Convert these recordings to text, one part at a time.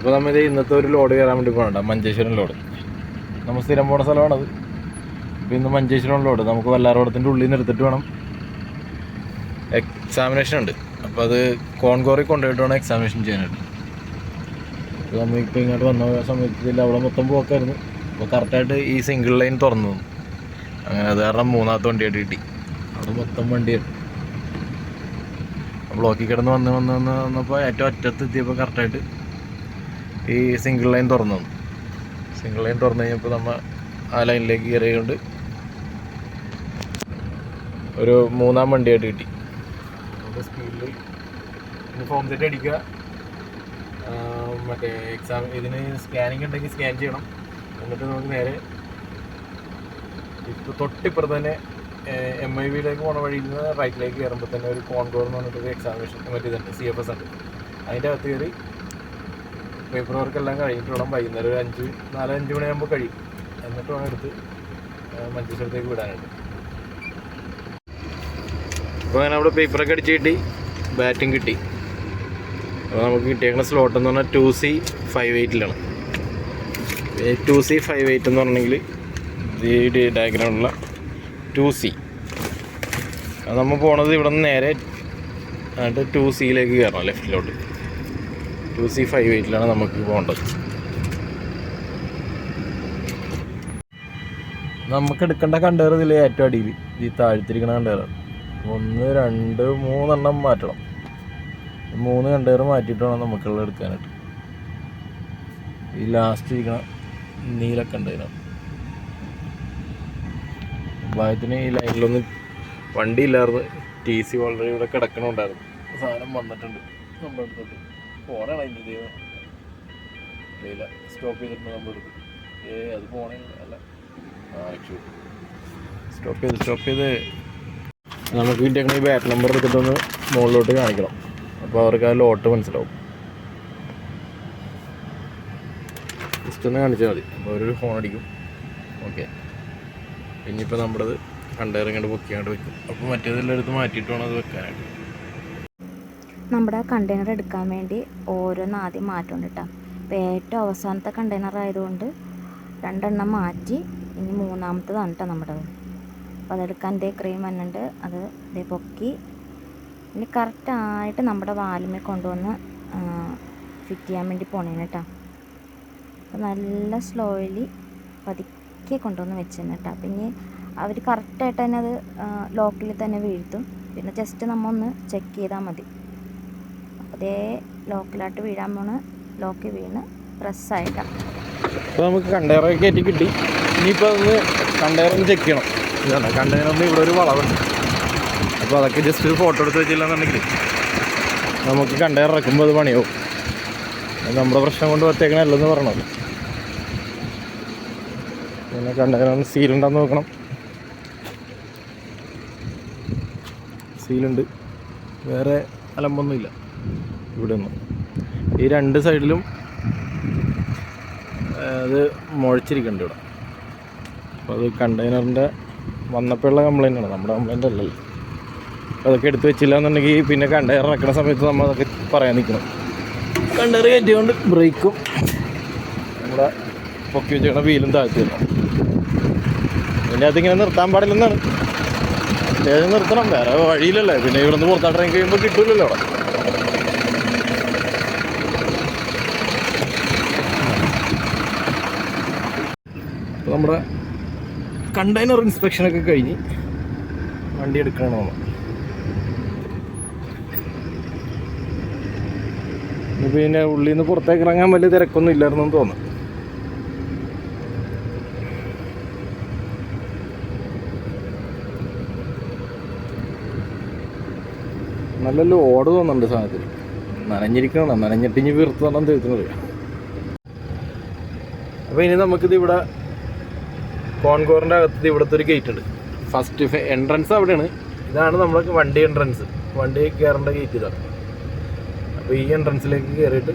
അപ്പോൾ നമ്മൾ ഇന്നത്തെ ഒരു ലോഡ് കയറാൻ വേണ്ടി പോകണ്ട മഞ്ചേശ്വരം ലോഡ്. നമ്മൾ സ്ഥിരം പോണ സ്ഥലമാണത് അപ്പോൾ ഇന്ന് മഞ്ചേശ്വരം ലോഡ്. നമുക്ക് വല്ലാറോടത്തിന്റെ ഉള്ളിൽ നിന്ന് എടുത്തിട്ട് വേണം. എക്സാമിനേഷൻ ഉണ്ട്. അപ്പോൾ അത് കോൺകോറി കൊണ്ടുപോയിട്ട് വേണം എക്സാമിനേഷൻ ചെയ്യാനായിട്ട്. അപ്പോൾ നമ്മളിപ്പോൾ ഇങ്ങോട്ട് വന്ന സമയത്ത് ഇതിൽ അവിടെ മൊത്തം പോക്കായിരുന്നു. അപ്പോൾ കറക്റ്റായിട്ട് ഈ സിംഗിൾ ലൈൻ തുറന്നു. അങ്ങനെ അത് കാരണം മൂന്നാമത്തെ വണ്ടിയായിട്ട് കിട്ടി. അവിടെ മൊത്തം വണ്ടിയായിരുന്നു ബ്ലോക്കിൽ കിടന്ന് വന്ന് വന്ന് വന്ന് വന്നപ്പോൾ ഏറ്റവും അറ്റത്ത് എത്തിയപ്പോൾ കറക്റ്റായിട്ട് ഈ സിംഗിൾ ലൈൻ തുറന്നു. സിംഗിൾ ലൈൻ തുറന്നു കഴിഞ്ഞപ്പോൾ നമ്മൾ ആ ലൈനിലേക്ക് കയറിയുണ്ട് ഒരു മൂന്നാം വണ്ടിയായിട്ട് കിട്ടി. സ്പീഡിൽ ഫോം സെറ്റ് അടിക്കുക. മറ്റേ എക്സാം ഇതിന് സ്കാനിങ് ഉണ്ടെങ്കിൽ സ്കാൻ ചെയ്യണം. എന്നിട്ട് നമുക്ക് നേരെ ഇപ്പോൾ തൊട്ടിപ്പുറത്ത് തന്നെ എം ഐ വിയിലേക്ക് പോണ വഴിയിൽ നിന്ന് റൈറ്റിലേക്ക് കയറുമ്പോൾ തന്നെ ഒരു കോൺകോർ എന്ന് പറഞ്ഞിട്ടൊരു എക്സാമിനേഷൻ മറ്റേ ഇതുണ്ട് സി എഫ് എസ് ഉണ്ട്. അതിന്റെ അകത്ത് കയറി പേപ്പർ വർക്ക് എല്ലാം വേണം വൈകുന്നേരം ഒരു അഞ്ച് നാല് അഞ്ച് മണിയാകുമ്പോൾ കഴിയും. എന്നിട്ട് വേണം എടുത്ത് മഞ്ചേശ്വരത്തേക്ക് വിടാനായിട്ട്. അപ്പോൾ അങ്ങനെ അവിടെ പേപ്പറൊക്കെ അടിച്ച് കിട്ടി ബാറ്റും കിട്ടി. അപ്പോൾ നമുക്ക് കിട്ടിയേക്കുന്ന സ്ലോട്ട് എന്ന് പറഞ്ഞാൽ ടു സി ഫൈവ് എയ്റ്റിലാണ് ടു സി ഫൈവ് എയ്റ്റ് എന്ന് പറഞ്ഞെങ്കിൽ ഈ ഡയഗ്രാമുള്ള ടു സി അത് നമ്മൾ പോണത് ഇവിടെ നിന്ന് നേരെ എന്നിട്ട് ടു സിയിലേക്ക് കയറണം ലെഫ്റ്റിലോട്ട് ടു സി ഫൈവ് എയ്റ്റിലാണ് നമുക്ക് പോകേണ്ടത്. നമുക്ക് എടുക്കേണ്ട കണ്ടെയർ ഇതിൽ ഏറ്റവും അടിയിൽ. ഈ താഴ്ത്തിരിക്കുന്ന കണ്ടെയർ ഒന്ന് രണ്ട് മൂന്നെണ്ണം മാറ്റണം. മൂന്ന് കണ്ടെയർ മാറ്റിയിട്ട് വേണം നമുക്കുള്ള എടുക്കാനായിട്ട്. ഈ ലാസ്റ്റ് ഇരിക്കണ നീല കണ്ടെയ്നർ ഭാഗ്യത്തിന് ഈ ലൈനിലൊന്നും വണ്ടി ഇല്ലായിരുന്നു ടി സി വളരെ ഇവിടെ കിടക്കണുണ്ടായിരുന്നു. സാധനം വന്നിട്ടുണ്ട്. നമ്മുടെ അടുത്തോട്ട് ഫോണാണ് അതിന്റെ ദൈവം ഇല്ല സ്റ്റോപ്പ് ചെയ്തിട്ട് നമ്മൾ എടുക്കും. ഏ അത് ഫോണേ അല്ല. സ്റ്റോപ്പ് ചെയ്ത് സ്റ്റോപ്പ് ചെയ്ത്. നമുക്ക് ഇതിന്റെ ഈ ബാറ്റ് നമ്പർ എടുത്തിട്ടൊന്ന് മുകളിലോട്ട് കാണിക്കണം. അപ്പോൾ അവർക്ക് ആ ലോട്ട് മനസ്സിലാവും. ജസ്റ്റ് ഒന്ന് കാണിച്ചാൽ മതി. അപ്പോൾ അവരൊരു ഫോൺ അടിക്കും. ഓക്കെ ഇനിയിപ്പോൾ നമ്മുടേത് ബുക്ക് ചെയ്യാണ്ട് വെക്കും. അപ്പോൾ മറ്റേതെല്ലാം എടുത്ത് മാറ്റിയിട്ട് വേണം അത് വെക്കാനായിട്ട്. നമ്മുടെ കണ്ടെയ്നർ എടുക്കാൻ വേണ്ടി ഓരോന്ന് ആദ്യം മാറ്റുന്നുണ്ട് കേട്ടോ. അപ്പോൾ ഏറ്റവും അവസാനത്തെ കണ്ടെയ്നർ ആയതുകൊണ്ട് രണ്ടെണ്ണം മാറ്റി ഇനി മൂന്നാമത്തതാണ് കേട്ടോ നമ്മുടെ അപ്പോൾ അതെടുക്കാൻ ഇതേ ക്രീം വന്നിട്ടുണ്ട്. അത് ഇതേ പൊക്കി. ഇനി കറക്റ്റായിട്ട് നമ്മുടെ വാലുമേ കൊണ്ടുവന്ന് ഫിറ്റ് ചെയ്യാൻ വേണ്ടി പോണേന് കേട്ടോ. അപ്പോൾ നല്ല സ്ലോയിലി പതുക്കെ കൊണ്ടുവന്ന് വെച്ചിരുന്നു കേട്ടോ. അപ്പം ഇനി അവർ കറക്റ്റായിട്ട് തന്നെ അത് ലോക്കിൽ തന്നെ വീഴ്ത്തും. പിന്നെ ജസ്റ്റ് നമ്മൊന്ന് ചെക്ക് ചെയ്താൽ മതി. അതേ ലോക്കിലായിട്ട് വീഴാൻ പോണ്. ലോക്കിൽ വീണ് പ്രസ്സായിട്ടാണ് അപ്പോൾ നമുക്ക് കണ്ടെയ്നർ കയറ്റി കിട്ടി. ഇനിയിപ്പോൾ അതൊന്ന് കണ്ടെയ്നർ ചെക്ക് ചെയ്യണം. ഇതാണ് കണ്ടെയ്നറിന് ഇവിടെ ഒരു വളവുണ്ട്. അപ്പോൾ അതൊക്കെ ജസ്റ്റ് ഒരു ഫോട്ടോ എടുത്ത് വെച്ചില്ലെന്നുണ്ടെങ്കിൽ നമുക്ക് കണ്ടെയ്നർ ഇറക്കുമ്പോൾ അത് പണിയാവും. നമ്മുടെ പ്രശ്നം കൊണ്ട് പ്രത്യേകനല്ലെന്ന് പറയണത് പിന്നെ കണ്ടെയ്നറിന് സീലുണ്ടെന്ന് നോക്കണം. സീലുണ്ട് വേറെ അലമ്പൊന്നുമില്ല. ഇവിടെ നിന്ന്. ഈ രണ്ട് സൈഡിലും അത് മുഴച്ചിരിക്കുന്നുണ്ട് ഇവിടെ. അപ്പോൾ അത് കണ്ടെയ്നറിന്റെ വന്നപ്പോഴുള്ള കംപ്ലൈന്റ് ആണ്. നമ്മുടെ കംപ്ലൈന്റ് അല്ലല്ലോ. അതൊക്കെ എടുത്തു വെച്ചില്ല എന്നുണ്ടെങ്കിൽ പിന്നെ കണ്ടെയ്നർ ഇറക്കുന്ന സമയത്ത് നമ്മൾ അതൊക്കെ പറയാൻ നിൽക്കണം. കണ്ടെയ്നർ കയറ്റിക്കൊണ്ട് ബ്രേക്കും നമ്മുടെ പൊക്കി വെച്ചിരിക്കുന്ന വീലും താഴ്ത്തി തരണം പിന്നെ അതിങ്ങനെ നിർത്താൻ പാടില്ലെന്നാണ്. അത്യാവശ്യം നിർത്തണം. വേറെ വഴിയില്ലല്ലേ പിന്നെ ഇവിടെ നിന്ന് പുറത്താട്ടിറങ്ങി കഴിയുമ്പോൾ കിട്ടില്ലല്ലോ അവിടെ. നമ്മുടെ കണ്ടെയ്നർ ഇൻസ്പെക്ഷനൊക്കെ കഴിഞ്ഞ് വണ്ടി എടുക്കണമെന്ന് പിന്നെ ഉള്ളിൽ നിന്ന് പുറത്തേക്ക് ഇറങ്ങാൻ വലിയ തിരക്കൊന്നും ഇല്ലായിരുന്നു തോന്നുന്നു. നല്ല ഓട് തോന്നുന്നുണ്ട് സാധനത്തിൽ നനഞ്ഞിരിക്കണം നനഞ്ഞിട്ട് ഇനി വീർത്ത് തന്നെ തീർക്കുന്നത് അപ്പോൾ ഇനി നമുക്കിത് ഇവിടെ കോൺകോറിന്റെ അകത്ത് ഇവിടുത്തെ ഒരു ഗേറ്റ് ഉണ്ട്. ഫസ്റ്റ് എൻട്രൻസ് അവിടെയാണ്. ഇതാണ് നമ്മുടെ വണ്ടി എൻട്രൻസ് വണ്ടി കയറേണ്ട ഗേറ്റ് ഇതാണ്. അപ്പോൾ ഈ എൻട്രൻസിലേക്ക് കയറിയിട്ട്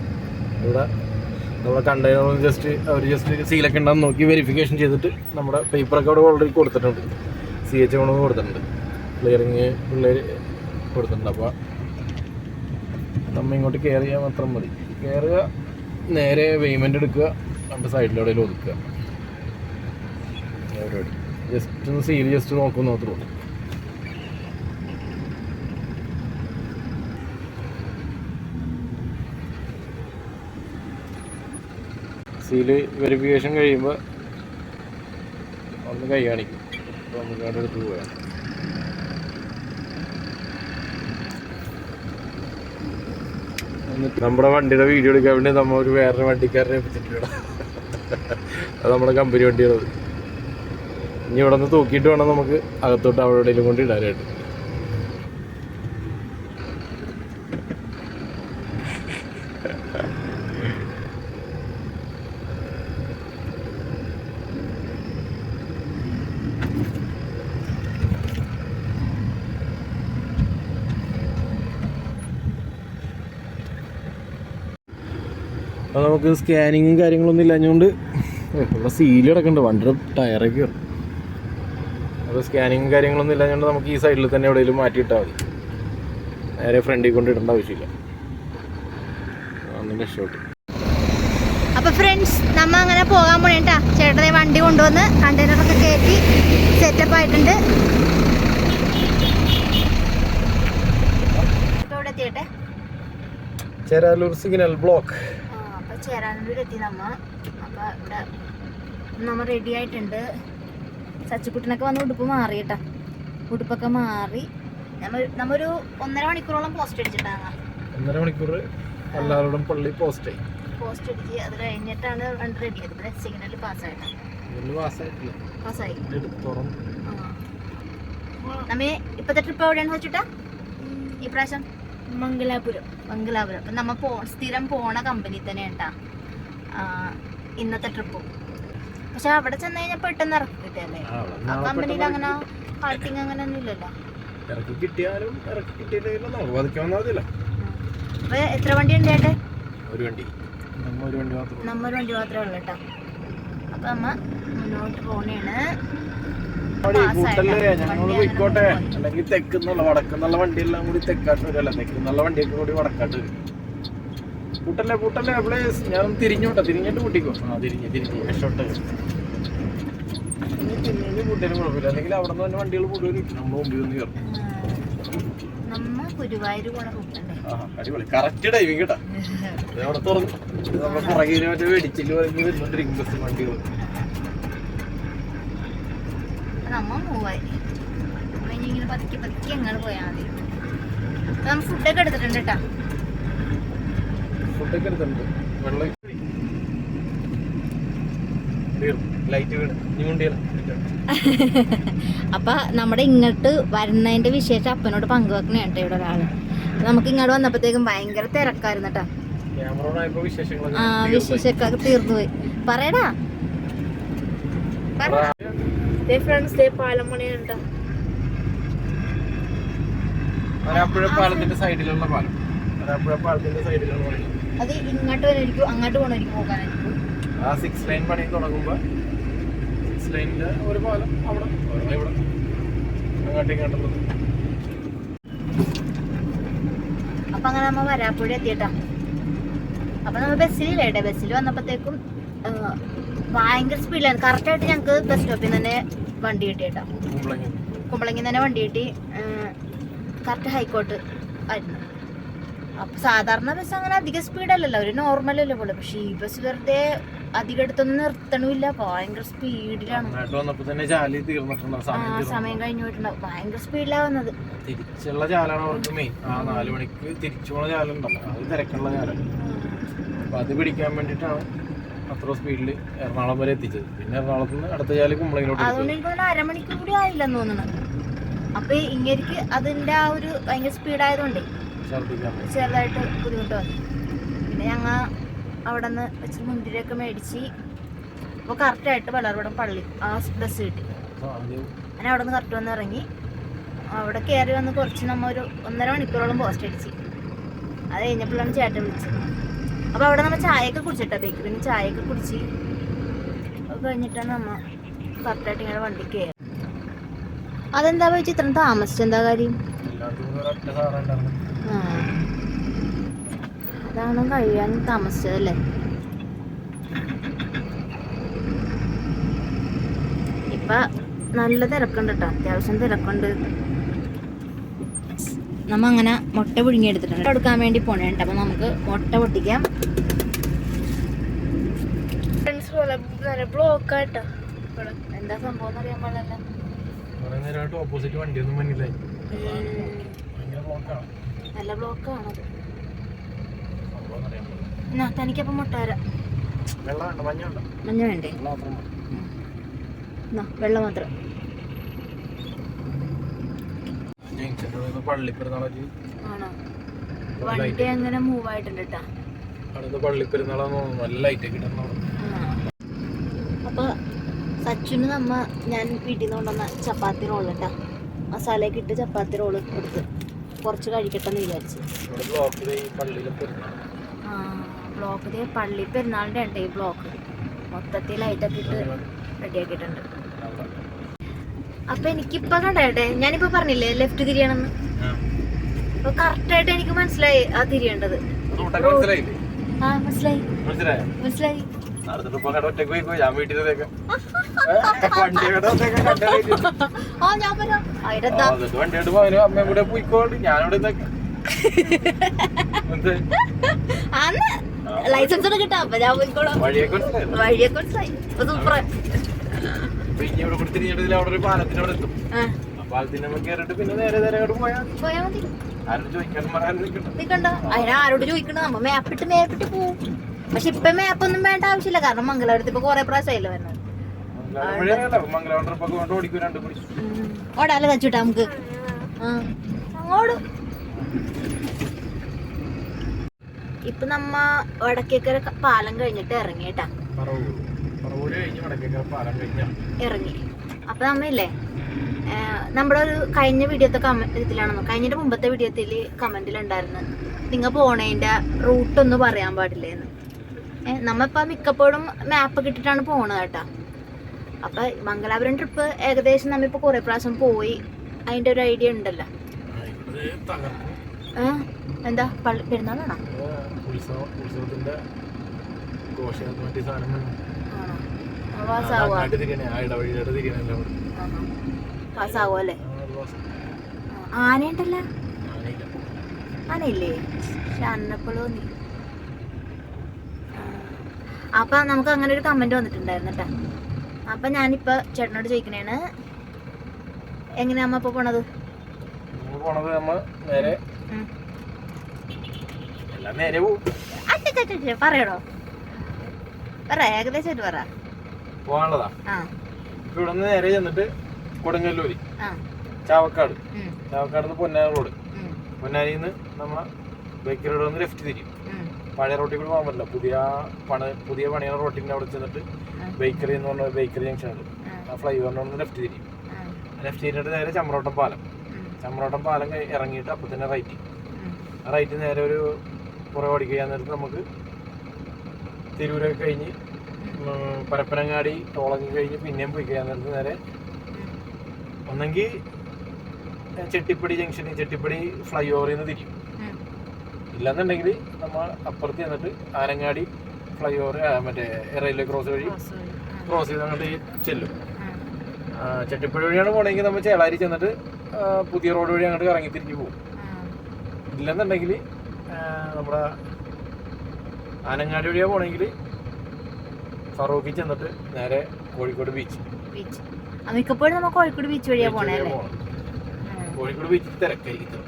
ഇവിടെ നമ്മുടെ കണ്ടെയ്നർ ജസ്റ്റ് അവർ ജസ്റ്റ് സീലൊക്കെ ഉണ്ടെന്ന് നോക്കി വെരിഫിക്കേഷൻ ചെയ്തിട്ട് നമ്മുടെ പേപ്പറൊക്കെ അവിടെ ഓൾറെഡി കൊടുത്തിട്ടുണ്ട്. സി എച്ച് കൊണ്ട് കൊടുത്തിട്ടുണ്ട്. ക്ലിയറിങ് പിള്ളേർ കൊടുത്തിട്ടുണ്ട്. അപ്പോൾ നമ്മൾ ഇങ്ങോട്ട് കയറിയാൽ മാത്രം മതി. കയറുക നേരെ പേയ്മെന്റ് എടുക്കുക നമ്മുടെ സൈഡിലെവിടെയും ഒതുക്കുക. പരിപാടി ജസ്റ്റ് ഒന്ന് സീൽ ജസ്റ്റ് നോക്കും മാത്രമേ ഉള്ളൂ. സീൽ വെരിഫിക്കേഷൻ കഴിയുമ്പോൾ ഒന്ന് കൈ കാണിക്കും. അപ്പോൾ നമുക്ക് അവിടെ എടുത്ത് പോവാം. നമ്മുടെ വണ്ടിയുടെ വീഡിയോ എടുക്കാൻ വേണ്ടി നമ്മൾ ഒരു വേറൊരു വണ്ടിക്കാരനെ ഏൽപ്പിച്ചിട്ടുണ്ട്. അത് നമ്മുടെ കമ്പനി വണ്ടിയാണത്. ഇനി ഇവിടെ നിന്ന് തൂക്കിയിട്ട് വേണം നമുക്ക് അകത്തോട്ട് അവിടെ എവിടെയും കൊണ്ട് ഇടാനായിട്ട്. അപ്പോൾ നമുക്ക് സ്കാനിങ്ങും കാര്യങ്ങളൊന്നും ഇല്ലാഞ്ഞുകൊണ്ട് ഉള്ള സീൽ കിടക്കുന്നുണ്ട് വണ്ടിയുടെ ടയറൊക്കെ അപ്പോൾ സ്കാനിങ്ങും കാര്യങ്ങളൊന്നും ഇല്ലാഞ്ഞുകൊണ്ട് നമുക്ക് ഈ സൈഡിൽ തന്നെ എവിടെയെങ്കിലും മാറ്റിയിട്ടാൽ മതി. നേരെ ഫ്രണ്ടിൽ കൊണ്ട് ഇടേണ്ട ആവശ്യമില്ല. രക്ഷപ്പെട്ടു. അപ്പൊ ഫ്രണ്ട്സ് നമ്മ അങ്ങനെ പോകാൻ പോണേട്ടാ. ചേട്ടനെ വണ്ടി കൊണ്ടുവന്ന് കണ്ടെയ്നറൊക്കെ കയറ്റി സെറ്റപ്പ് ആയിട്ടുണ്ട്. ചേരാലൂർ സിഗ്നൽ ബ്ലോക്ക് അപ്പൊ എത്തി നമ്മ. അപ്പൊ ഇവിടെ നമ്മ റെഡി ആയിട്ടുണ്ട്. സച്ചിക്കുട്ടനൊക്കെ വന്ന് ഉടുപ്പ് മാറി കേട്ടോ ഉടുപ്പൊക്കെ മാറി. നമ്മൾ നമ്മൊരു ഒന്നര മണിക്കൂറോളം പോസ്റ്റ് അടിച്ചിട്ടാണ് ഒന്നര മണിക്കൂർ എല്ലാവരോടും പള്ളി പോസ്റ്റായി പോസ്റ്റ് അടിച്ച് അത് കഴിഞ്ഞിട്ടാണ് വണ്ടി റെഡി ആയത് സിഗ്നൽ പാസ്സായിട്ടാ പാസ്സായി നമ്മ ഇപ്പത്തെ ട്രിപ്പ് എവിടെയാണ് വെച്ചിട്ടാ ഈ പ്രാവശ്യം? മംഗലാപുരം. മംഗലാപുരം. അപ്പം നമ്മൾ പോ സ്ഥിരം പോണ കമ്പനി തന്നെ ഉണ്ടാ ഇന്നത്തെ ട്രിപ്പും പക്ഷെ അവിടെ ചെന്ന് കഴിഞ്ഞാൽ പെട്ടെന്ന് ഇറക്കി കിട്ടിയല്ലേ? ആ കമ്പനിയിൽ അങ്ങനെ ഹാൾട്ടിങ് അങ്ങനെ ഒന്നും ഇല്ലല്ലോ. ഇറക്കി കിട്ടിയാലും ഇറക്കി കിട്ടിയില്ലെങ്കിലും നമുക്ക് പതുക്കെ വന്നാൽ മതിയല്ലോ അപ്പൊ എത്ര വണ്ടി ഉണ്ട് ചേട്ടെ? ഒരു വണ്ടി. നമ്മ ഒരു വണ്ടി മാത്രം നമ്മ ഒരു വണ്ടി മാത്രമേ ഉള്ളൂ കേട്ടോ. അപ്പൊ അമ്മ മുന്നോട്ട് പോണേണ്. കൂട്ടല്ലേ? ഞങ്ങൾ പോയിക്കോട്ടെ. അല്ലെങ്കിൽ തെക്കുന്നുള്ള വടക്കുന്നുള്ള വണ്ടിയെല്ലാം കൂടി തെക്കാട്ട് വരുമല്ലോ തെക്കുന്നുള്ള വണ്ടിയൊക്കെ കൂടി വടക്കാട്ട് വരും. കൂട്ടല്ലേ പൂട്ടല്ലേ അവിടെ ഞാൻ തിരിഞ്ഞോട്ടെ തിരിഞ്ഞിട്ട് കൂട്ടിക്കോ. ആ തിരിഞ്ഞ് തിരിഞ്ഞ്. രക്ഷോട്ടെ തിരിഞ്ഞ് കൂട്ടിയാലും കുഴപ്പമില്ല. അല്ലെങ്കിൽ അവിടെ നിന്ന് തന്നെ വണ്ടികൾ കൂടുതൽ നമ്മൾ മുമ്പിൽ നിന്ന് കയറും അടിപൊളി. കറക്റ്റ് ടൈമിങ് കേട്ടാ. അവിടെ തുറന്നു നമ്മുടെ പുറകിന് മറ്റേ വെടിച്ചിൽ പറഞ്ഞ് വരുന്നുണ്ട് ബസ് വണ്ടികൾ ഇങ്ങനെ പതുക്കെ പതുക്കെ അങ്ങനെ പോയാൽ മതി. ഫുഡൊക്കെ എടുത്തിട്ടുണ്ട് കേട്ടോ. ഫുഡൊക്കെ എടുത്തുണ്ട് വെള്ളം അപ്പൊ നമ്മുടെ ഇങ്ങോട്ട് വരുന്നതിന്റെ വിശേഷം അപ്പനോട് പങ്കുവെക്കണേ കേട്ടോ ഇവിടെ ഒരാൾ. നമുക്ക് ഇങ്ങോട്ട് വന്നപ്പോഴത്തേക്കും ഭയങ്കര തിരക്കായിരുന്നു കേട്ടോ. ആ വിശേഷമൊക്കെ തീർന്നു പോയി. പറയടാ. ഫ്രണ്ട്സ് പാലം പണിയുണ്ടോ. ഒരാപ്പുഴ പാലത്തിന്റെ സൈഡിലുള്ള പാലം. ഒരാപ്പുഴ പാലത്തിന്റെ സൈഡിലുള്ള പാലം അത് ഇങ്ങോട്ട് വരായിരിക്കും അങ്ങോട്ട് പോകണമായിരിക്കും പോകാനായിരിക്കും. ആ സിക്സ് ലൈൻ പണി തുടങ്ങുമ്പോ സിക്സ് ലൈനിന്റെ ഒരു പാലം അവിടെ ഇവിടെ. അങ്ങോട്ടും ഇങ്ങോട്ടുള്ളത് അപ്പൊ അങ്ങനെ നമ്മ വരാപ്പുഴ എത്തിയട്ടാ. അപ്പൊ നമ്മ ബസ്സിലില്ലേ ബസ്സിൽ വന്നപ്പോഴത്തേക്കും ഭയങ്കര സ്പീഡിലാണ് കറക്റ്റ് ആയിട്ട് ഞങ്ങൾക്ക് ബസ് സ്റ്റോപ്പിൽ നിന്ന് തന്നെ വണ്ടി കിട്ടിയിട്ടാ. കുമ്പളങ്ങി. തന്നെ വണ്ടി കിട്ടി. കറക്റ്റ് ഹൈക്കോട്ട് ആയിരുന്നു. അപ്പൊ സാധാരണ ബസ് അങ്ങനെ അധിക സ്പീഡല്ലല്ലോ ഒരു നോർമൽ അല്ലേ പോലെ പക്ഷെ ഈ ബസ് വെറുതെ അധികം അടുത്തൊന്നും നിർത്തണമില്ല. ഭയങ്കര സ്പീഡിലാണ് ചാലി ആ സമയം. കഴിഞ്ഞു പോയിട്ടുണ്ടാവും ഭയങ്കര സ്പീഡിലാവുന്നത് തിരിച്ചുള്ള ചാലാണ് അവർക്ക് മെയിൻ ആ നാല് മണിക്ക് തിരിച്ചുള്ള ചാലുണ്ടല്ലോ അത് തിരക്കുള്ള ചാലാണ് അപ്പൊ അത് പിടിക്കാൻ വേണ്ടിട്ടാണ് അത്ര സ്പീഡിൽ എറണാകുളം വരെ എത്തിച്ചത്. പിന്നെ എറണാകുളത്ത് നിന്ന് അടുത്ത ചാൽ കുമ്പളങ്ങിലോട്ട് അതുകൊണ്ട്. എനിക്ക് അരമണിക്കൂർ കൂടി ആയില്ലെന്ന് തോന്നുന്നു. അപ്പൊ ഇങ്ങേക്ക് അതിന്റെ ആ ഒരു ഭയങ്കര സ്പീഡായതുകൊണ്ടേ ഛർദ്ദിക്കാൻ പറ്റും. ചെറുതായിട്ട് ബുദ്ധിമുട്ട് വന്നു. പിന്നെ ഞങ്ങൾ അവിടെ നിന്ന് വെച്ച് മുന്തിരിയൊക്കെ മേടിച്ച് അപ്പോൾ കറക്റ്റായിട്ട് വളർവടം പള്ളി ആ ബസ് കിട്ടി. അങ്ങനെ അവിടെ നിന്ന് കറക്റ്റ് വന്ന് ഇറങ്ങി. അവിടെ കയറി വന്ന് കുറച്ച് നമ്മ ഒരു ഒന്നര മണിക്കൂറോളം പോസ്റ്റ് അടിച്ച്. അത് കഴിഞ്ഞപ്പോഴാണ് ചേട്ടൻ വിളിച്ചത്. അപ്പോൾ അവിടെ നമ്മൾ ചായയൊക്കെ കുടിച്ചിട്ടാ പിന്നെ ചായയൊക്കെ കുടിച്ച് അത് കഴിഞ്ഞിട്ടാണ് നമ്മ കറക്റ്റായിട്ട് ഇങ്ങനെ വണ്ടി കയറി അതെന്താ വെച്ച് ഇത്ര താമസിച്ചെന്താ കാര്യം? അതാണ് കഴിയാൻ താമസിച്ചതല്ലേ? ഇപ്പൊ നല്ല തിരക്കുണ്ട് കേട്ടോ അത്യാവശ്യം തിരക്കുണ്ട്. നമ്മ അങ്ങനെ മുട്ട പുഴുങ്ങിയെടുത്തിട്ടുണ്ട്. എടുക്കാൻ വേണ്ടി പോണേ അപ്പൊ നമുക്ക് മുട്ട പൊട്ടിക്കാം. എന്താ സംഭവം അറിയാൻ പാടില്ല ഓപ്പോസിറ്റ് വണ്ടിയൊന്നും മഞ്ഞില്ല നല്ല ബ്ലോക്കാണത് എന്നാ തനിക്കപ്പം മുട്ട മഞ്ഞ വേണ്ടേ? വെള്ളം മാത്രം എന്നാ വെള്ളം ആണോ? വണ്ടി അങ്ങനെ മൂവ് ആയിട്ടുണ്ട് കേട്ടാ അപ്പൊ സച്ചിന് നമ്മ ഞാൻ വീട്ടിൽ നിന്ന് കൊണ്ടുവന്ന ചപ്പാത്തി റോൾ കേട്ടാ മസാലയൊക്കെ ഇട്ട് ചപ്പാത്തി റോൾ കൊടുത്ത്. കുറച്ച് കഴിക്കട്ടെ എന്ന് വിചാരിച്ചു ബ്ലോക്ക് ബ്ലോക്കിൽ പള്ളി പെരുന്നാളിന്റെ ഉണ്ട് ഈ ബ്ലോക്ക്. മൊത്തത്തിൽ ലൈറ്റൊക്കെ ഇട്ട് റെഡിയാക്കിയിട്ടുണ്ട്. അപ്പൊ എനിക്കിപ്പോ കണ്ടേട്ടെ ഞാനിപ്പോ പറഞ്ഞില്ലേ ലെഫ്റ്റ് തിരിയണമെന്ന് അപ്പൊ അപ്പൊ കറക്റ്റായിട്ട് എനിക്ക് മനസ്സിലായി ആ തിരിയേണ്ടത്. ആ മനസ്സിലായി? മനസ്സിലായോ. ഒറ്റയ്ക്ക് പോയിക്കോ? ഞാൻ അതിനെന്താ? വണ്ടിയോട് പോകാനും അമ്മയും കൂടെ പോയിക്കോണ്ട് ഞാനിവിടെ ലൈസൻസ് ഒക്കെ കിട്ടാം. അപ്പൊ ഞാൻ പോയിക്കോളാം. വഴിയൊക്കെ വഴിയൊക്കെ സൂപ്പർ ഇനി ഇവിടെ കൂടി അവിടെ ഒരു പാലത്തിന് അവിടെ എത്തും. ആ. പാലത്തിന് നമ്മൾ കയറിയിട്ട് പിന്നെ നേരെ നേരെ അങ്ങോട്ട് പോയാൽ മതി. പോയാ മതി. ആരും ചോദിക്കാനും പറയാനും നിൽക്കണ്ട. നിക്കണ്ട അതിന് ആരോട് ചോദിക്കണ നമ്മ മാപ്പിട്ട് മേപ്പിട്ട് പോവും. പക്ഷെ ഇപ്പൊ മാപ്പൊന്നും വേണ്ട ആവശ്യമില്ല. കാരണം മംഗലാപുരത്ത് ഇപ്പൊ കൊറേ പ്രാവശ്യമല്ലോ വരുന്നത്. ഓടാലോ തച്ചുട്ടാ നമുക്ക്? അങ്ങോട്ട്. ഇപ്പൊ നമ്മ വടക്കേക്കര പാലം കഴിഞ്ഞിട്ട് ഇറങ്ങിട്ടാ ഇറങ്ങി. അപ്പൊ നമ്മയില്ലേ നമ്മുടെ ഒരു കഴിഞ്ഞ വീഡിയോത്തെ കമന്റ് ഇതിലാണെന്നോ കഴിഞ്ഞിട്ട് മുമ്പത്തെ വീഡിയോത്തിൽ കമന്റിലുണ്ടായിരുന്നു നിങ്ങൾ പോണേന്റെ റൂട്ട് ഒന്ന് പറയാൻ പാടില്ലേന്ന്. ഏഹ് നമ്മളിപ്പോ മിക്കപ്പോഴും മാപ്പ് കിട്ടിയിട്ടാണ് പോണത് കേട്ടാ. അപ്പൊ മംഗലാപുരം ട്രിപ്പ് ഏകദേശം നമ്മിപ്പോ കുറേ പ്രാവശ്യം പോയി. അതിന്റെ ഒരു ഐഡിയ ഉണ്ടല്ലോ. എന്താ? പള്ളി പെരുന്നാളാണോ? പാസ്സാവുക. അല്ലേ. ആനയുണ്ടല്ലോ. ആനയില്ലേ. പക്ഷെ അന്നപ്പോഴോ നീ അപ്പൊ നമുക്ക് അങ്ങനെ ഒരു കമന്റ് വന്നിട്ടുണ്ടായിരുന്നു കേട്ടാ അപ്പൊ ഞാനിപ്പൊ ചേട്ടനോട് ചോദിക്കണേണ്. എങ്ങനെയാ അമ്മ ഇപ്പൊ പോണത്? പോണത് നമ്മ നേരെ നേരെ അച്ഛ പറയണോ പറ ഏകദേശമായിട്ട് പറ. പോകാനുള്ളതാ ഇവിടെ നിന്ന് നേരെ ചെന്നിട്ട് കൊടുങ്ങല്ലൂര്. ചാവക്കാട്. ചാവക്കാട് നിന്ന് പൊന്നാനി റോഡ്. പൊന്നാനിന്ന് നമ്മളെ ബേക്കറി നിന്ന് ലെഫ്റ്റ് തിരിയും. പഴയ റോട്ടിൽ കൂടെ പോകാൻ പറ്റില്ല. പുതിയ പണ പുതിയ പണിയുടെ റോട്ടിന്റെ അവിടെ ചെന്നിട്ട് ബേക്കറി എന്ന് പറഞ്ഞ ബേക്കറി ജംഗ്ഷൻ ഉണ്ട്. ആ. ഫ്ലൈ ഓവറിനോട് ലെഫ്റ്റ് തിരിയും ലെഫ്റ്റ് തിരിഞ്ഞിട്ട് നേരെ ചമ്രോട്ടം പാലം. ചമ്രോട്ടം പാലം ഇറങ്ങിയിട്ട് അപ്പം തന്നെ റൈറ്റ് ആ റൈറ്റ് നേരെ ഒരു കുറേ ഓടി കഴിയാൻ നേരത്ത് നമുക്ക് തിരൂരൊക്കെ കഴിഞ്ഞ് പരപ്പനങ്ങാടി ടോളൊക്കെ കഴിഞ്ഞ് പിന്നെയും പോയി കഴിയാൻ നേരത്ത് നേരെ ഒന്നെങ്കിൽ ചെട്ടിപ്പടി ജംഗ്ഷനിൽ ചെട്ടിപ്പടി ഫ്ലൈ ഓവറിൽ നിന്ന് തിരിയും. ഉം. ഇല്ലാന്നുണ്ടെങ്കിൽ നമ്മൾ അപ്പുറത്ത് ചെന്നിട്ട് ആനങ്ങാടി ഫ്ലൈ ഓവർ മറ്റേ റെയിൽവേ ക്രോസ് വഴി ക്രോസ് ചെയ്ത് അങ്ങോട്ട് ചെല്ലും. ചട്ടിപ്പുഴ വഴിയാണ് പോകണമെങ്കിൽ നമ്മൾ ചേളാരി ചെന്നിട്ട് പുതിയ റോഡ് വഴി അങ്ങോട്ട് ഇറങ്ങി തിരിഞ്ഞ് പോകും. ഇല്ലെന്നുണ്ടെങ്കിൽ നമ്മുടെ ആനങ്ങാടി വഴിയാണ് പോണെങ്കിൽ ഫറൂഖിൽ ചെന്നിട്ട് നേരെ കോഴിക്കോട് ബീച്ച് മിക്കപ്പോഴും നമ്മൾ കോഴിക്കോട് ബീച്ച് വഴിയാ ബീച്ച് പോണേ വഴിയാ അല്ലേ? പോകണം കോഴിക്കോട് ബീച്ച് തിരക്കായിരിക്കും.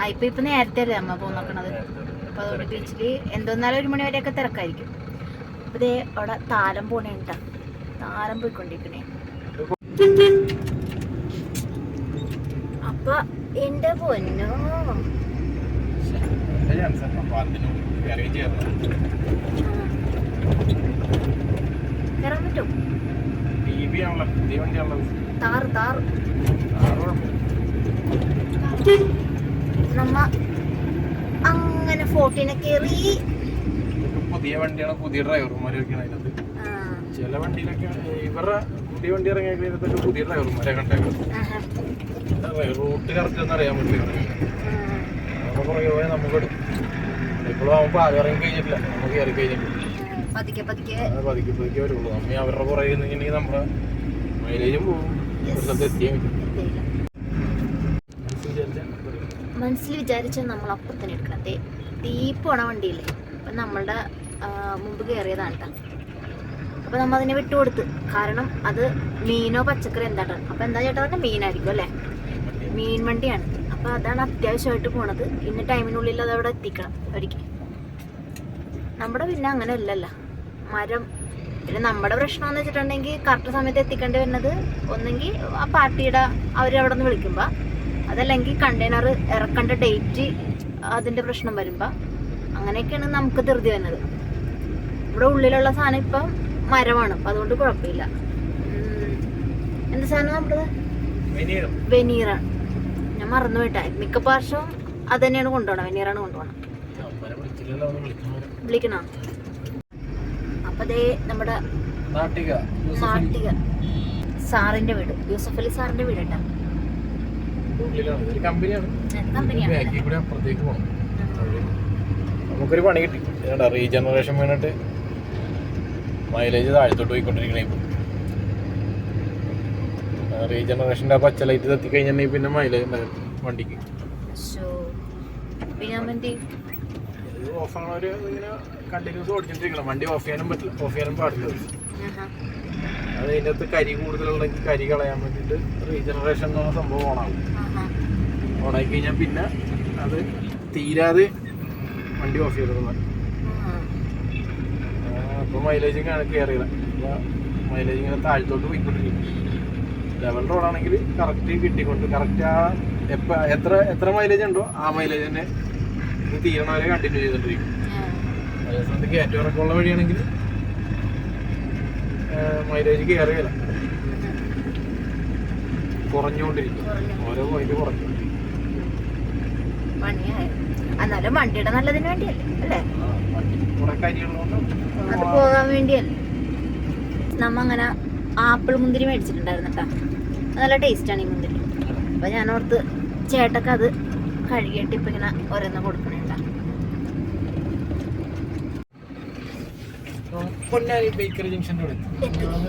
ആ ഇപ്പൊ ഇപ്പൊ നേരത്തെ അല്ലേ അമ്മ പോയി നോക്കണത്? അപ്പൊ അതുകൊണ്ട് ബീച്ചിൽ എന്തോന്നാലും ഒരു മണി വരെയൊക്കെ തിരക്കായിരിക്കും. അപ്പൊ ഇതേ അവിടെ താരം പോണേണ്ട താരം പോയിക്കൊണ്ടിരിക്കണേ. അപ്പൊ എന്റെ പൊന്നോ. കയറാൻ പറ്റും താറ് താറ്. താറ്. നമ്മ അങ്ങനെ ഫോർട്ടീനെ കയറി പുതിയ വണ്ടിയാണ് പുതിയ ഡ്രൈവർമാർ അതിനകത്ത്. ചില വണ്ടിയിലൊക്കെ ഇവരുടെ പുതിയ വണ്ടി ഇറങ്ങിയതിനകത്തൊക്കെ പുതിയ ഡ്രൈവർമാരെ കണ്ടേക്കുന്നത്. റൂട്ട് കറക്റ്റ് ഒന്നും അറിയാൻ പറ്റില്ല. നമ്മുടെ പുറകെ പോയാൽ നമുക്ക് എടുക്കും. ഇപ്പോഴും അവൻ പാതി ഇറങ്ങി കഴിഞ്ഞിട്ടില്ല. നമുക്ക് കയറി കഴിഞ്ഞിട്ടില്ല. പതുക്കെ പതുക്കെ. പതുക്കെ പതുക്കെ വരുള്ളൂ. നമ്മ അവരുടെ പുറകെ നിന്നിട്ടുണ്ടെങ്കിൽ നമ്മുടെ മൈലേജും പോകും എത്തിയാൽ പറ്റും എത്തിയില്ല. മനസ്സിൽ വിചാരിച്ചാ അത്രയും. മനസ്സിൽ വിചാരിച്ച നമ്മൾ അപ്പം തന്നെ എടുക്കണം. അതെ ഡീപ്പ് പോണ അപ്പം നമ്മളുടെ മുമ്പ് കയറിയതാണ് കേട്ടോ അപ്പം നമ്മൾ അതിനെ വിട്ടുകൊടുത്ത് കാരണം അത് മീനോ പച്ചക്കറി എന്താട്ടോ. അപ്പം എന്താ ചേട്ടാ പറഞ്ഞാൽ മീനായിരിക്കും അല്ലേ? മീൻ വണ്ടിയാണ്. അപ്പം അതാണ് അത്യാവശ്യമായിട്ട് പോണത്. ഇന്ന ടൈമിനുള്ളിൽ അത് അവിടെ എത്തിക്കണം ഒരിക്കൽ നമ്മുടെ പിന്നെ അങ്ങനെ അല്ലല്ല മരം പിന്നെ നമ്മുടെ പ്രശ്നം എന്ന് വെച്ചിട്ടുണ്ടെങ്കിൽ കറക്റ്റ് സമയത്ത് എത്തിക്കേണ്ടി വരുന്നത് ഒന്നെങ്കിൽ ആ പാർട്ടിയുടെ അവരവിടെ നിന്ന് വിളിക്കുമ്പോൾ അതല്ലെങ്കിൽ കണ്ടെയ്നർ ഇറക്കേണ്ട ഡേറ്റ് അതിന്റെ പ്രശ്നം വരുമ്പോൾ അങ്ങനെയൊക്കെയാണ് നമുക്ക് ധൃതി വരുന്നത്. ഇവിടെ ഉള്ളിലുള്ള സാധനം ഇപ്പം മരമാണ് അപ്പം അതുകൊണ്ട് കുഴപ്പമില്ല. എന്ത് സാധനം നമ്മുടെ. വെനീറാണ് ഞാൻ മറന്നു പോയിട്ടാ മിക്ക പാർശ്വം അത് തന്നെയാണ് കൊണ്ടുപോകണം. വെനീറാണ് കൊണ്ടുപോകണം. വിളിക്കണോ? അപ്പൊ ദേ നമ്മുടെ നാട്ടിക സാറിന്റെ വീട്. യൂസഫ് അലി സാറിന്റെ വീട് കേട്ടോ. ഉള്ളിലാണ്. കമ്പനിയാണ്. കമ്പനിയാണ്. ബാക്കിൽ കൂടെ അപ്പുറത്തേക്ക് പോകണം നമുക്കൊരു പണി കിട്ടി. ഏതാ റീജനറേഷൻ വേണിട്ട് മൈലേജ് താഴത്തോട്ട് പോയിക്കൊണ്ടിരിക്കണേ റീജനറേഷന്റെ ആ പച്ച ലൈറ്റ് കഴിഞ്ഞാൽ പിന്നെ മൈലേജ് ഉണ്ടാകും വണ്ടിക്ക്? ഓഫ് ആണോ ഇങ്ങനെ കണ്ടിന്യൂസ് ഓടിച്ചിട്ടിരിക്കണം വണ്ടി ഓഫ് ചെയ്യാനും പറ്റില്ല. ഓഫ് ചെയ്യാനും പാടില്ല. അത് അതിന്റെ അകത്ത് കരി കൂടുതലുണ്ടെങ്കിൽ കരി കളയാൻ വേണ്ടിയിട്ട് റീജനറേഷൻ എന്ന് പറഞ്ഞ സംഭവം ഓണാകും. ഓണായി കഴിഞ്ഞാൽ പിന്നെ അത് തീരാതെ വണ്ടി ഓഫ് ചെയ്തിരുന്നത് ആ. അപ്പോൾ മൈലേജും കയറിയില്ല മൈലേജ് ഇങ്ങനെ താഴ്ത്തോട്ട് പോയിക്കൊണ്ടിരിക്കും. ലെവൽ റോഡാണെങ്കിൽ കറക്റ്റ് കിട്ടിക്കൊണ്ട് കറക്റ്റ് ആ എപ്പോൾ എത്ര എത്ര മൈലേജ് ഉണ്ടോ ആ മൈലേജ് തന്നെ ഇത് തീരണവരെ കണ്ടിന്യൂ ചെയ്തുകൊണ്ടിരിക്കും അതേസമയത്ത് കയറ്റം ഇറക്കമുള്ള വഴിയാണെങ്കിൽ മൈലേജ് കയറുകയില്ല കുറഞ്ഞുകൊണ്ടിരിക്കും ഓരോ പോയിന്റ് കുറഞ്ഞു. എന്നാലും വണ്ടിയുടെ നല്ലതിന് വേണ്ടിയല്ലേ അല്ലേ? അത് പോകാൻ വേണ്ടിയല്ലേ. നമ്മ അങ്ങനെ ആപ്പിൾ മുന്തിരി മേടിച്ചിട്ടുണ്ടായിരുന്നു കേട്ടോ. നല്ല ടേസ്റ്റാണ് ഈ മുന്തിരി. അപ്പൊ ഞാൻ ഓർത്ത് ചേട്ടക്ക് അത് കഴുകിയിട്ട് ഇപ്പൊ ഇങ്ങനെ ഓരോന്ന് കൊടുക്കണേണ്ട പൊന്നാരി ബേക്കറി ജംഗ്ഷന്റെ അവിടെ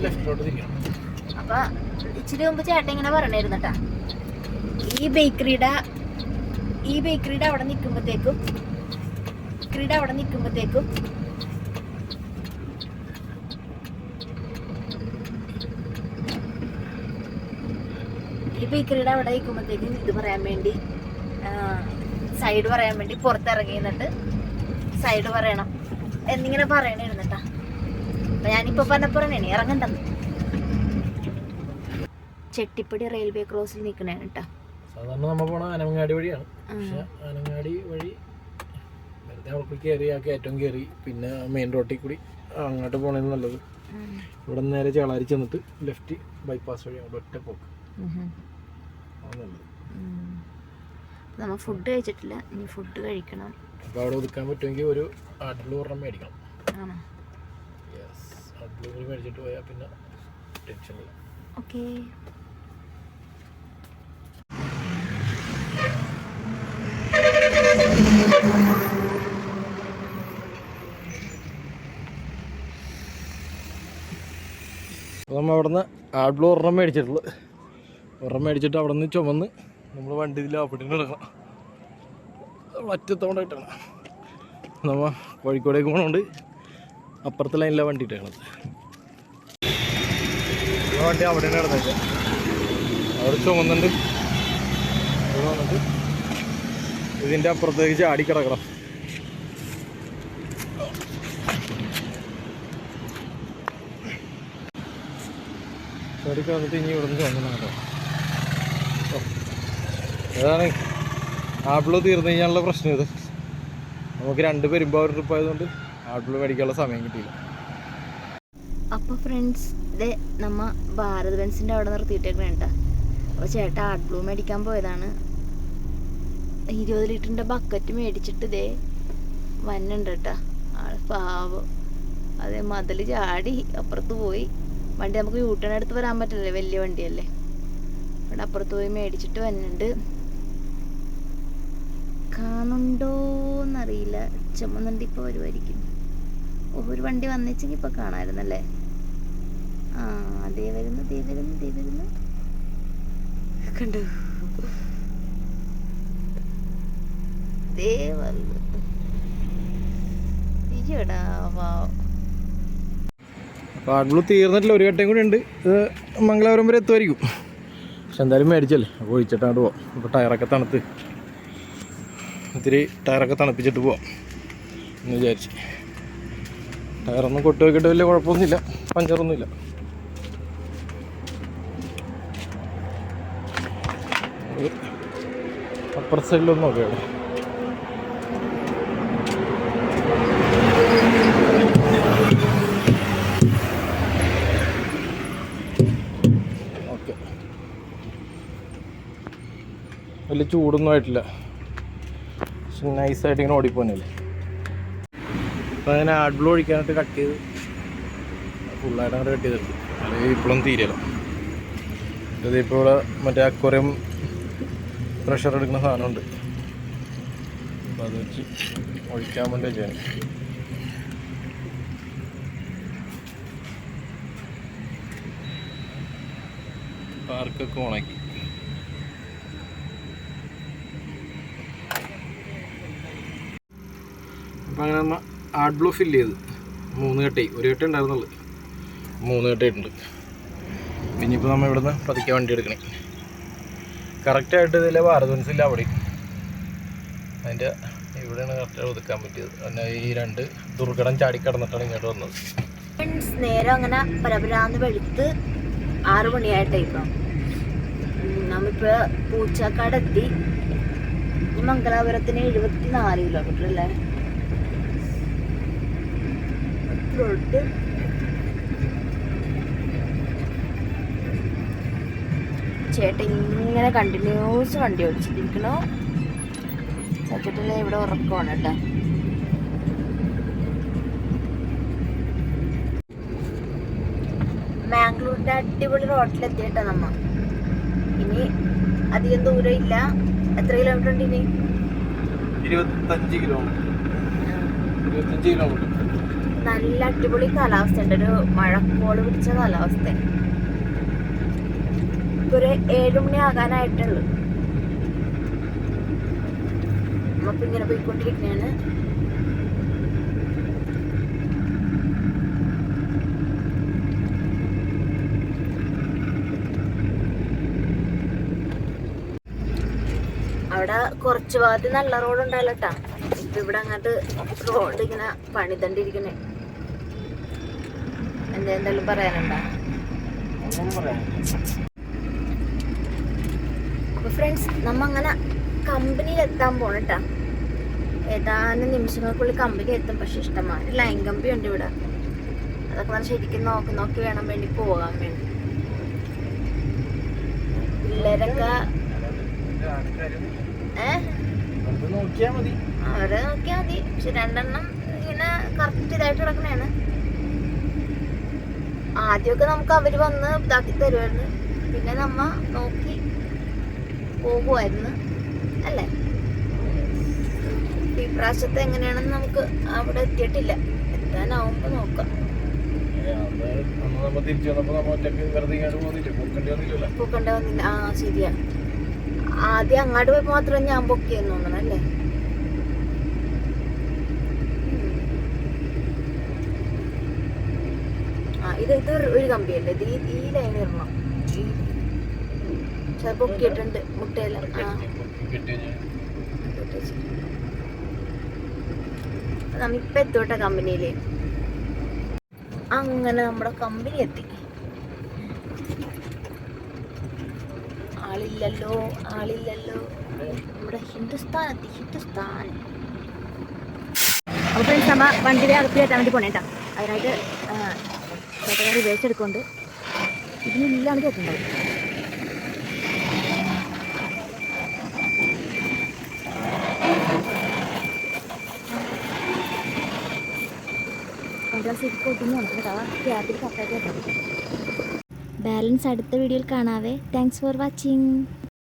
ലെഫ്റ്റിലോട്ട് തിരിയണം അപ്പൊ ഇച്ചിരി മുമ്പ് ചേട്ടൻ ഇങ്ങനെ പറഞ്ഞിരുന്നട്ടാ ഈ ബേക്കറിയുടെ ഈ ബേക്കറിയുടെ അവിടെ നിൽക്കുമ്പോഴത്തേക്കും ബേക്കറിയുടെ അവിടെ നിൽക്കുമ്പോഴത്തേക്കും ഈ ബേക്കറിയുടെ അവിടെ നിൽക്കുമ്പോഴത്തേക്കും ഇത് പറയാൻ വേണ്ടി സൈഡ് പറയാൻ വേണ്ടി പുറത്തിറങ്ങി നിന്നിട്ട് സൈഡ് പറയണം. എന്നിങ്ങനെ പറയണിരുന്നിട്ടാ അപ്പൊ ഞാനിപ്പോ പറഞ്ഞപ്പുറം തന്നെ ഇറങ്ങണ്ടെന്ന് ചെട്ടിപ്പടി റെയിൽവേ ക്രോസിൽ നിൽക്കണേ കേട്ടോ. സാധാരണ നമ്മൾ പോണ ആനങ്ങാടി വഴിയാണ്. പക്ഷെ ആനങ്ങാടി വഴി വെറുതെ അവിടെ കയറി ആ കയറ്റം കയറി പിന്നെ മെയിൻ റോട്ടിൽ കൂടി അങ്ങോട്ട് പോണേന്ന് നല്ലത്. ഇവിടെ നേരെ ചേളാരി ചെന്നിട്ട് ലെഫ്റ്റ് ബൈപ്പാസ് വഴി അവിടെ ഒറ്റ പോക്ക്. നമ്മൾ ഫുഡ് കഴിച്ചിട്ടില്ല. ഇനി ഫുഡ് കഴിക്കണം. അപ്പോൾ അവിടെ ഒതുക്കാൻ പറ്റുമെങ്കിൽ ഒരു ഒരെണ്ണം മേടിക്കണം. ആണോ? കൂടി മേടിച്ചിട്ട് പോയാൽ പിന്നെ ടെൻഷനില്ല ഓക്കേ. അപ്പോൾ നമ്മൾ അവിടെ നിന്ന് ആട്ടിൽ ഒരെണ്ണം മേടിച്ചിട്ടുള്ളു ഒരെണ്ണം മേടിച്ചിട്ട് അവിടെ നിന്ന് ചുമന്ന് നമ്മൾ വണ്ടി ഇതിൽ ആപ്പിട്ടിന് എടുക്കണം അറ്റത്തോണ്ടായിട്ടാണ് നമ്മൾ കോഴിക്കോടേക്ക് പോകണോണ്ട് അപ്പുറത്തെ ലൈനിലെ വണ്ടി ഇട്ടേക്കണത് വണ്ടി അവിടെ കിടന്നില്ല അവിടെ ചുമന്നുണ്ട്. വന്നിട്ട് ഇതിന്റെ അപ്പുറത്തേക്ക് ചാടി കിടക്കണം. ചാടി കിടന്നിട്ട് ഇനി ഇവിടെ നിന്ന് ചുമന്ന കേട്ടോ. അതാണ് ആപ്പിൾ തീർന്നു കഴിഞ്ഞാലുള്ള പ്രശ്നം ഇത്. നമുക്ക് രണ്ട് പെരുമ്പാവൂർ ട്രിപ്പ് ആയതുകൊണ്ട് ആപ്പിൾ മേടിക്കാനുള്ള സമയം കിട്ടിയില്ല. അപ്പോൾ ഫ്രണ്ട്സ് നമ്മ ഭാരത് ബെൻസിന്റെ അവിടെ നിർത്തിയിട്ടേക്കണ കേട്ടോ. അപ്പോൾ ചേട്ടാ ആർട്ട് ബ്ലൂ മേടിക്കാൻ പോയതാണ്. ഇരുപത് ലിറ്ററിന്റെ ബക്കറ്റ് മേടിച്ചിട്ട് ഇതേ വന്നുണ്ട് കേട്ടോ. പാവം. അതെ മതിൽ ചാടി അപ്പുറത്ത് പോയി. വണ്ടി നമുക്ക് യൂട്ടേൺ എടുത്ത് വരാൻ പറ്റില്ലേ വലിയ വണ്ടിയല്ലേ? അവിടെ അപ്പുറത്ത് പോയി മേടിച്ചിട്ട് വന്നിട്ടുണ്ട് കാണുണ്ടോന്നറിയില്ല ചുമന്നുണ്ട് ഇപ്പോൾ വരുമായിരിക്കും ഒരു വണ്ടി വന്നിച്ചെങ്കിൽ ഇപ്പോൾ കാണാമായിരുന്നല്ലേ ആ ദേ വരുന്നു ദേ വരുന്നു ദേ വരുന്നു. കണ്ടു? ദേ വന്നു. ഇരിയടാ വാ അപ്പോൾ തീർന്നിട്ടില്ല ഒരു ഘട്ടം കൂടി ഉണ്ട് ഇത് മംഗലാപുരം വരെ എത്തുമായിരിക്കും. പക്ഷെ എന്തായാലും മേടിച്ചല്ലേ? അപ്പോൾ ഒഴിച്ചിട്ടാണ്ട് പോവാം. അപ്പോൾ ടയറൊക്കെ തണുത്ത്. ഇത്തിരി ടയറൊക്കെ തണുപ്പിച്ചിട്ട് പോവാം. എന്ന് വിചാരിച്ച്. ടയറൊന്നും കൊട്ടി നോക്കിയിട്ട് വലിയ കുഴപ്പമൊന്നുമില്ല. പഞ്ചറൊന്നുമില്ല. അപ്പർ സൈഡിലൊന്നും ഒക്കെ ഇവിടെ ഓക്കെ. വലിയ ചൂടൊന്നും ആയിട്ടില്ല. നൈസായിട്ട് ഇങ്ങനെ ഓടിപ്പോന്നല്ലേ അപ്പോൾ അങ്ങനെ ആഡ് ബ്ലൂ ഒഴിക്കാനായിട്ട് കട്ട് ചെയ്ത് ഫുള്ളായിട്ട് അങ്ങോട്ട് കട്ട് ചെയ്തിട്ടുണ്ട്. അല്ലെങ്കിൽ ഇപ്പോഴും തീരല്ലോ ഇതിപ്പോൾ ഇവിടെ മറ്റേ അക്വറിയം പ്രഷർ എടുക്കുന്ന സാധനമുണ്ട്. അപ്പോൾ അത് വെച്ച് ഒഴിക്കാൻ വേണ്ടി ചെയ്യാൻ പാർക്കൊക്കെ ഉണക്കി. അപ്പം അങ്ങനെ ആർട്ട് ബ്ലൂ ഫില്ല് ചെയ്ത്. മൂന്ന് കെട്ടി. ഒരു കെട്ടേ ഉണ്ടായിരുന്നുള്ളൂ. മൂന്ന് കെട്ടിയിട്ടുണ്ട്. പിന്നെ ഇപ്പോൾ നമ്മൾ ഇവിടുന്ന് പതുക്കെ വണ്ടി എടുക്കണേ. കറക്റ്റായിട്ട് ഇതിലെ ഭാരതൻസ് ഇല്ല അവിടെ. അതിന്റെ ഇവിടെയാണ് കറക്റ്റായിട്ട് ഒതുക്കാൻ പറ്റിയത്. പിന്നെ ഈ രണ്ട് ദുർഘടം ചാടി കടന്നിട്ടാണ് ഇങ്ങോട്ട് വന്നത്. ഫ്രണ്ട്സ് നേരം അങ്ങനെ പരപരാന്ന് വെളുത്ത് ആറു മണിയായിട്ടേ ഇപ്പം നമ്മിപ്പോ പൂച്ചക്കാടെത്തി. മംഗലാപുരത്തിന് എഴുപത്തി നാല് കിലോമീറ്റർ അല്ലേ? ചേട്ടൻ ഇങ്ങനെ കണ്ടിന്യൂസ് വണ്ടി ഓടിച്ചിട്ടിരിക്കണോ ചേട്ടനെ ഇവിടെ ഉറക്കമാണ് കേട്ടോ. മാംഗ്ലൂരിന്റെ അടിപൊളി റോട്ടിലെത്തിയിട്ടാ നമ്മ. ഇനി അധികം ദൂരം ഇല്ല. എത്ര കിലോമീറ്റർ ഉണ്ട് ഇനി? ഇരുപത്തഞ്ച് കിലോമീറ്റർ ഇരുപത്തഞ്ച് കിലോമീറ്റർ നല്ല അടിപൊളി കാലാവസ്ഥ ഉണ്ട് ഒരു മഴക്കോൾ പിടിച്ച കാലാവസ്ഥ. ഒരു ഏഴു മണി ആകാനായിട്ടുള്ളു. നമുക്ക് ഇങ്ങനെ പോയിക്കൊണ്ടിരിക്കുകയാണ് അവിടെ കുറച്ച് ഭാഗത്ത് നല്ല റോഡ് ഉണ്ടായല്ലോ ട്ടാ. ഇപ്പൊ ഇവിടെ അങ്ങോട്ട് റോഡ് ഇങ്ങനെ പണിതണ്ടിരിക്കണേ. എന്തെങ്കിലും പറയാനുണ്ടോ? അപ്പൊ ഫ്രണ്ട്സ് നമ്മ അങ്ങനെ കമ്പനിയിൽ എത്താൻ പോണട്ടാ. ഏതാനും നിമിഷങ്ങൾക്കുള്ളിൽ കമ്പനി എത്തും പക്ഷെ ഇഷ്ടമാണ് ലൈൻ കമ്പി ഉണ്ട് ഇവിടെ. അതൊക്കെ നമ്മൾ ശരിക്കും നോക്കി നോക്കി വേണം വേണ്ടി പോകാൻ വേണ്ടി. പിള്ളേരൊക്കെ അവരെ നോക്കിയാൽ മതി. പക്ഷെ രണ്ടെണ്ണം ഇങ്ങനെ കറക്റ്റ് ഇതായിട്ട് കിടക്കണേണ് ആദ്യമൊക്കെ നമുക്ക് അവർ വന്ന് ഇതാക്കി തരുമായിരുന്നു പിന്നെ നമ്മ നോക്കി പോകുമായിരുന്നു അല്ലേ? ഈ പ്രാവശ്യത്തെ എങ്ങനെയാണെന്ന് നമുക്ക് അവിടെ എത്തിയിട്ടില്ല. എത്താനാവുമ്പോ നോക്കാം. പോക്കേണ്ടി വന്നില്ല. ആ ശരിയാ. ആദ്യം അങ്ങോട്ട് പോയി മാത്രം ഞാൻ പൊക്കിയെന്ന് തോന്നണം അല്ലേ ആ ഇത് ഇത് ഒരു- കമ്പിയല്ലേ ഇത് ഈ ലൈൻ ചില പൊക്കിയിട്ടുണ്ട്. മുട്ടയില. ആ. കിട്ടിയ നമ്മിപ്പോ എത്തോട്ടെ കമ്പനിയിൽ. അങ്ങനെ നമ്മുടെ കമ്പനി എത്തി. ആളില്ലല്ലോ ആളില്ലല്ലോ. നമ്മുടെ ഹിന്ദുസ്ഥാൻ എത്തി. ഹിന്ദുസ്ഥാൻ. അപ്പോൾ ഫ്രണ്ട്സ് നമ്മ വണ്ടി അകത്ത് കയറ്റാൻ വേണ്ടി പോണേട്ടാ. അതിനായിട്ട് ചേട്ടൻ റിവേഴ്സ് എടുക്കൊണ്ട് ഇതിനുള്ളിലാണ് കയറ്റുന്നത് ബാലൻസ് അടുത്ത വീഡിയോയിൽ കാണാവേ. Thanks for watching